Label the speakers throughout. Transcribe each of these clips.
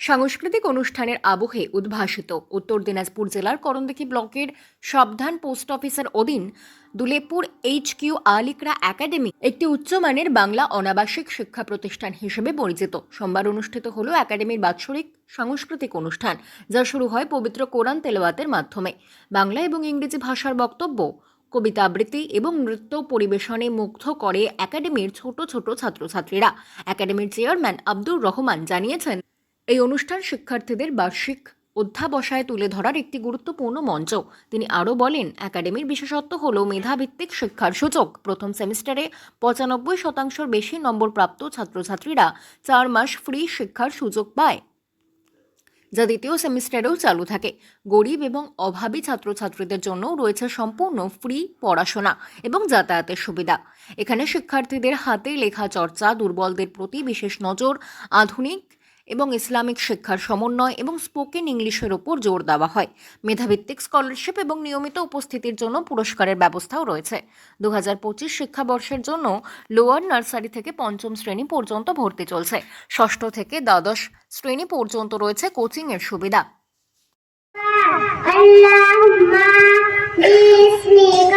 Speaker 1: সাংস্কৃতিক অনুষ্ঠানের আবহে উদ্ভাসিত। উত্তর দিনাজপুর জেলার করণদিঘি ব্লকের সাবধান পোস্ট অফিসের অধীন দুলেপুর এইচ কিউ আলিকরা একাডেমি একটি উচ্চমানের বাংলা অনাবাসিক শিক্ষা প্রতিষ্ঠান হিসেবে পরিচিত। সোমবার অনুষ্ঠিত হল একাডেমির বাৎসরিক সাংস্কৃতিক অনুষ্ঠান, যা শুরু হয় পবিত্র কোরআন তেলাওয়াতের মাধ্যমে। বাংলা এবং ইংরেজি ভাষার বক্তব্য, কবিতা আবৃত্তি এবং নৃত্য পরিবেশনে মুগ্ধ করে একাডেমির ছোট ছোট ছাত্রছাত্রীরা। একাডেমির চেয়ারম্যান আব্দুর রহমান জানিয়েছেন এই অনুষ্ঠান শিক্ষার্থীদের বার্ষিক অধ্যাবসায় তুলে ধরার একটি গুরুত্বপূর্ণ মঞ্চ। তিনি আরও বলেন, একাডেমির বিশেষত্ব হল মেধাভিত্তিক শিক্ষার সূচক প্রথম সেমিস্টারে পঁচানব্বই শতাংশের বেশি নম্বর প্রাপ্ত ছাত্রছাত্রীরা চার মাস ফ্রি শিক্ষার সুযোগ পায়, যা দ্বিতীয় সেমিস্টারেও চালু থাকে। গরিব এবং অভাবী ছাত্রছাত্রীদের জন্য রয়েছে সম্পূর্ণ ফ্রি পড়াশোনা এবং যাতায়াতের সুবিধা। এখানে শিক্ষার্থীদের হাতে লেখা চর্চা, দুর্বলদের প্রতি বিশেষ নজর, আধুনিক এবং ইসলামিক শিক্ষার সমন্বয় এবং স্পোকেন ইংলিশের ওপর জোর দেওয়া হয় মেধাভিত্তিক স্কলারশিপ এবং নিয়মিত উপস্থিতির জন্য পুরস্কারের ব্যবস্থাও রয়েছে দু হাজার পঁচিশ শিক্ষাবর্ষের জন্য লোয়ার নার্সারি থেকে পঞ্চম শ্রেণী পর্যন্ত ভর্তি চলছে ষষ্ঠ থেকে দ্বাদশ শ্রেণী পর্যন্ত রয়েছে কোচিংয়ের সুবিধা
Speaker 2: اللهم باسمك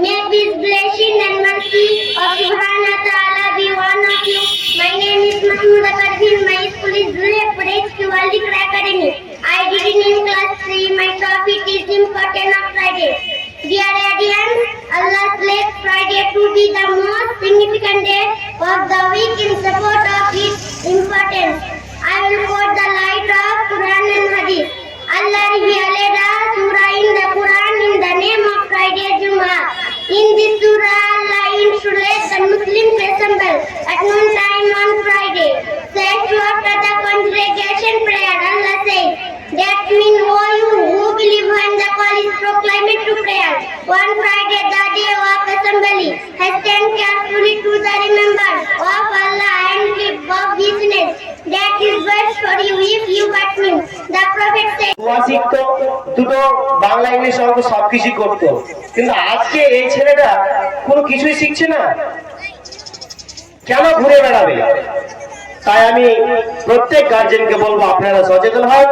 Speaker 2: May peace, blessing and mercy of Subhanahu ta'ala be one of you. My name is Mahmoud Akadhir. My school is Zulhepur HQ Al-Dhikr Academy. I did in class 3. My topic is important of Friday. Dear audience, Allah selects Friday to be the most significant day of the week in support of One Friday, the day of assembly, has stand carefully to the remembrance of Allah and keep of business. That is best for you if you but me. The Prophet said,
Speaker 3: শিখতো দুটো Bangla English অঙ্ক সবকিছু করতো কিন্তু আজকে এই ছেলেটা কোনো কিছুই শিখছে না কেন ঘুরে বেড়াবে তাই আমি প্রত্যেক গার্জেনকে বলব, আপনারা সচেতন হন।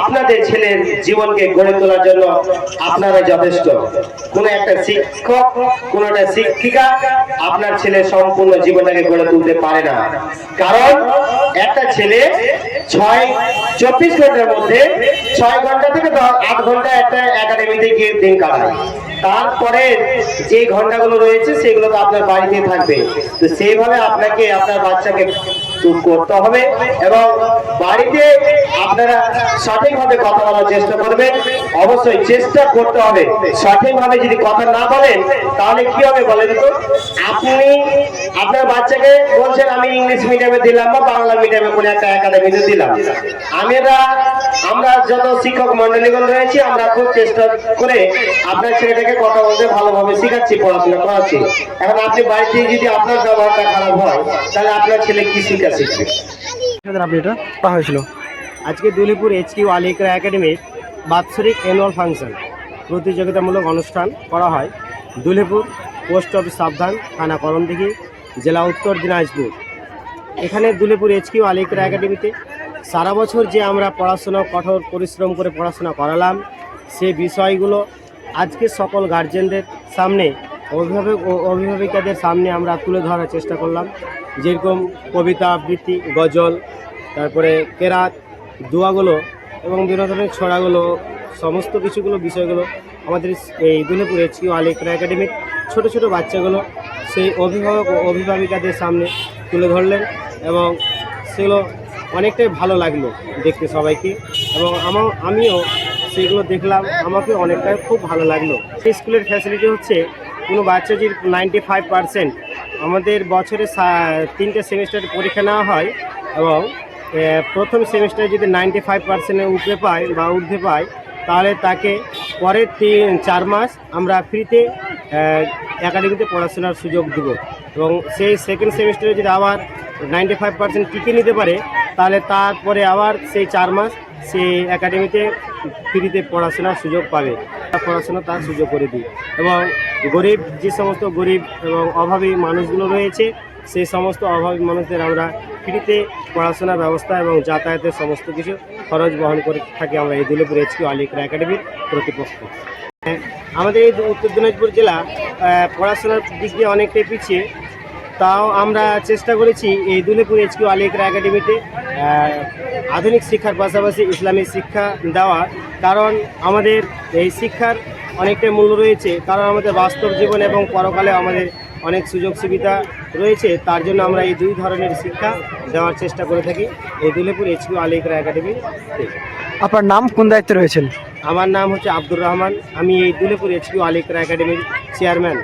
Speaker 3: আপনাদের ছেলের জীবনকে গড়ে তোলার জন্য আপনারা যথেষ্ট। কোন একটা শিক্ষক, কোন একটা শিক্ষিকা আপনার ছেলের সম্পূর্ণ জীবনটাকে গড়ে তুলতে পারে না। কারণ একটা ছেলে ছয়, চব্বিশ ঘণ্টার মধ্যে ছয় ঘণ্টা থেকে আট ঘণ্টা একটা একাডেমিতে গিয়ে দিন কাটায়। তারপরে যে ঘন্টাগুলো রয়েছে, সেগুলো তো আপনার বাড়িতে থাকবে। তো সেইভাবে আপনাকে, আপনার বাচ্চাকে করতে হবে এবং বাড়িতে আপনারা সঠিকভাবে কথা বলার চেষ্টা করবেন। অবশ্যই চেষ্টা করতে হবে। সঠিকভাবে যদি কথা না বলেন, তাহলে কি হবে বলেন তো? আপনি আপনার বাচ্চাকে বলছেন, আমি ইংলিশ মিডিয়ামে দিলাম বা বাংলা মিডিয়ামে কোনো একটা একাডেমিতে দিলাম। আমরা আমরা যত শিক্ষক মন্ডলীগুলো রয়েছি, আমরা খুব চেষ্টা করে আপনার ছেলেটাকে কথা বলতে ভালোভাবে শেখাচ্ছি, পড়াশোনা করাচ্ছি। এখন আপনি বাড়িতে যদি আপনার ব্যবহারটা খারাপ হয়, তাহলে আপনার ছেলে কি শিক্ষা শিখবে?
Speaker 4: আপনি এটা হয়েছিল আজকে দুলিপুর এইচ কিউ আলিকরা একাডেমির বাৎসরিক অ্যানুয়াল ফাংশন প্রতিযোগিতামূলক অনুষ্ঠান করা হয়। দুলিপুর পোস্ট অফিস সাবধান, থানা করণদিঘি, জেলা উত্তর দিনাজপুর। এখানে দুলিপুর এইচ কিউ আলিকরা একাডেমিতে সারা বছর যে আমরা পড়াশোনা, কঠোর পরিশ্রম করে পড়াশোনা করালাম, সে বিষয়গুলো আজকে সকল গার্জেনদের সামনে, অভিভাবক ও অভিভাবিকাদের সামনে আমরা তুলে ধরার চেষ্টা করলাম। যেরকম কবিতা, আবৃত্তি, গজল, তারপরে কেরাত, দোয়াগুলো এবং বিভিন্ন ধরনের ছড়াগুলো, সমস্ত কিছুগুলো বিষয়গুলো আমাদের এই দুলেপুর এইচকিউ আলিকরা একাডেমির ছোটো ছোটো বাচ্চাগুলো সেই অভিভাবক ও অভিভাবিকাদের সামনে তুলে ধরলেন এবং সেগুলো অনেকটাই ভালো লাগল দেখতে সবাইকে এবং আমিও সেগুলো দেখলাম, আমাকে অনেকটাই খুব ভালো লাগল। এই স্কুলের ফ্যাসিলিটি হচ্ছে কোনো বাচ্চা যদি নাইনটি ফাইভ পার্সেন্ট আমাদের বছরে তিনটে সেমিস্টার পরীক্ষা নেওয়া হয় এবং প্রথম সেমিস্টারে যদি নাইনটি ফাইভ পার্সেন্টের উপরে পায় বা ঊর্ধ্বে পায়, তাহলে তাকে পরের তিন, চার মাস আমরা ফ্রিতে একাডেমিতে পড়াশোনার সুযোগ দিব। এবং সেই সেকেন্ড সেমিস্টারে যদি আবার নাইনটি ফাইভ পার্সেন্ট টিকে নিতে পারে, তাহলে তারপরে আবার সেই চার মাস সে একাডেমিতে ফ্রিতে পড়াশোনার সুযোগ পাবে। পড়াশোনা তার সুযোগ করে দিই এবং গরিব, যে সমস্ত গরিব এবং অভাবী মানুষগুলো রয়েছে সেই সমস্ত অভাবী মানুষদের আমরা ফ্রিতে পড়াশোনার ব্যবস্থা এবং যাতায়াতের সমস্ত কিছু খরচ বহন করে থাকি আমরা এই দুলেপুর এইচকিউ আলিকরা একাডেমির প্রতিপক্ষ। আমাদের এই উত্তর দিনাজপুর জেলা পড়াশোনার দিক দিয়ে অনেকটাই পিছিয়ে। তাও আমরা চেষ্টা করেছি এই দুলেপুর এইচকিউ আলিকরা একাডেমিতে আধুনিক শিক্ষার পাশাপাশি ইসলামিক শিক্ষা দেওয়ার কারণ আমাদের এই শিক্ষার অনেকটাই মূল্য রয়েছে কারণ আমাদের বাস্তব জীবন এবং পরকালে আমাদের অনেক সুযোগ সুবিধা রয়েছে তার জন্য আমরা এই দুই ধরনের শিক্ষা দেওয়ার চেষ্টা করে থাকি। এই দুলেপুর এইচকিউ আলিকরা একাডেমি
Speaker 5: আপনার নাম কোন দায়িত্বে রয়েছেন?
Speaker 4: আমার নাম হচ্ছে আব্দুর রহমান আমি এই দুলেপুর এইচ এইচকিউ আলিকরা একাডেমির চেয়ারম্যান